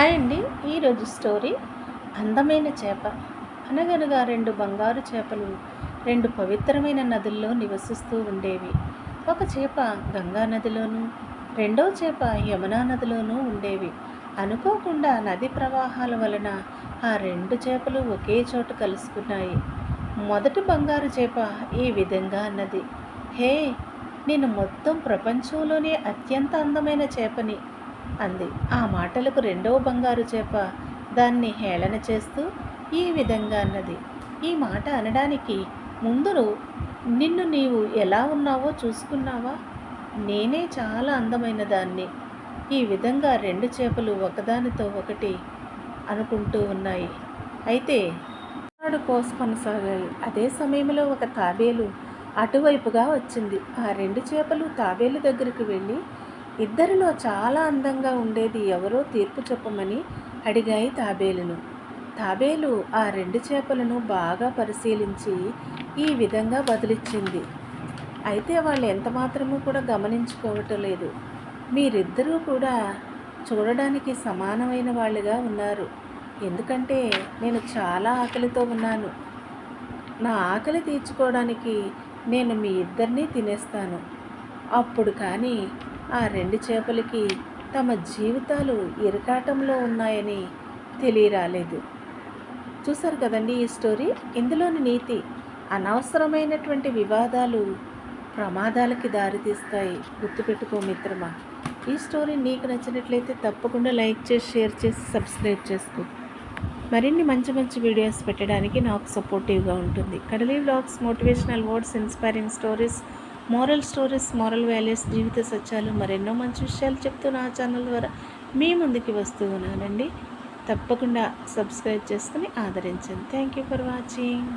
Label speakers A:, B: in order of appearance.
A: Hi అండి. ఈరోజు story అందమైన చేప. అనగనగా రెండు బంగారు చేపలు రెండు పవిత్రమైన నదుల్లో నివసిస్తూ ఉండేవి. ఒక చేప గంగా నదిలోనూ రెండో చేప యమునా నదిలోనూ ఉండేవి. అనుకోకుండా నది ప్రవాహాల వలన ఆ రెండు చేపలు ఒకే చోట కలుసుకున్నాయి. మొదటి బంగారు చేప ఈ విధంగా అన్నది. హే నేను మొత్తం ప్రపంచంలోనే అత్యంత అందమైన చేపని అంది. ఆ మాటలకు రెండవ బంగారు చేప దాన్ని హేళన చేస్తూ ఈ విధంగా అన్నది. ఈ మాట అనడానికి ముందు నిన్ను నీవు ఎలా ఉన్నావో చూసుకున్నావా? నేనే చాలా అందమైన దాన్ని. ఈ విధంగా రెండు చేపలు ఒకదానితో ఒకటి అనుకుంటూ ఉన్నాయి. అయితే నాడు కోసం కొనసాగాయి అదే సమయంలో ఒక తాబేలు అటువైపుగా వచ్చింది. ఆ రెండు చేపలు తాబేలు దగ్గరికి వెళ్ళి ఇద్దరిలో చాలా అందంగా ఉండేది ఎవరో తీర్పు చెప్పమని అడిగాయి తాబేలును. తాబేలు ఆ రెండు చేపలను బాగా పరిశీలించి ఈ విధంగా బదిలిచ్చింది అయితే వాళ్ళు ఎంత మాత్రమూ కూడా గమనించుకోవటం లేదు. మీరిద్దరూ కూడా చూడడానికి సమానమైన వాళ్ళుగా ఉన్నారు. ఎందుకంటే నేను చాలా ఆకలితో ఉన్నాను. నా ఆకలి తీర్చుకోవడానికి నేను మీ ఇద్దరినీ తినేస్తాను. అప్పుడు కానీ ఆ రెండు చేపలకి తమ జీవితాలు ఇరకాటంలో ఉన్నాయని తెలియరాలేదు. చూసారు కదండి ఈ స్టోరీ? ఇందులోని నీతి అనవసరమైనటువంటి వివాదాలు ప్రమాదాలకి దారితీస్తాయి. గుర్తుపెట్టుకో మిత్రమా ఈ స్టోరీ నీకు నచ్చినట్లయితే తప్పకుండా లైక్ చేసి షేర్ చేసి సబ్స్క్రైబ్ చేసుకో. మరిన్ని మంచి మంచి వీడియోస్ పెట్టడానికి నాకు సపోర్టివ్గా ఉంటుంది. Kadali vlogs motivational words inspiring stories moral stories moral values జీవిత సత్యాలు మరెన్నో మంచి విషయాలు చెప్తూ నా ఛానల్ ద్వారా మీ ముందుకి వస్తూ ఉన్నానండి. తప్పకుండా సబ్స్క్రైబ్ చేసుకుని ఆదరించండి. Thank you for watching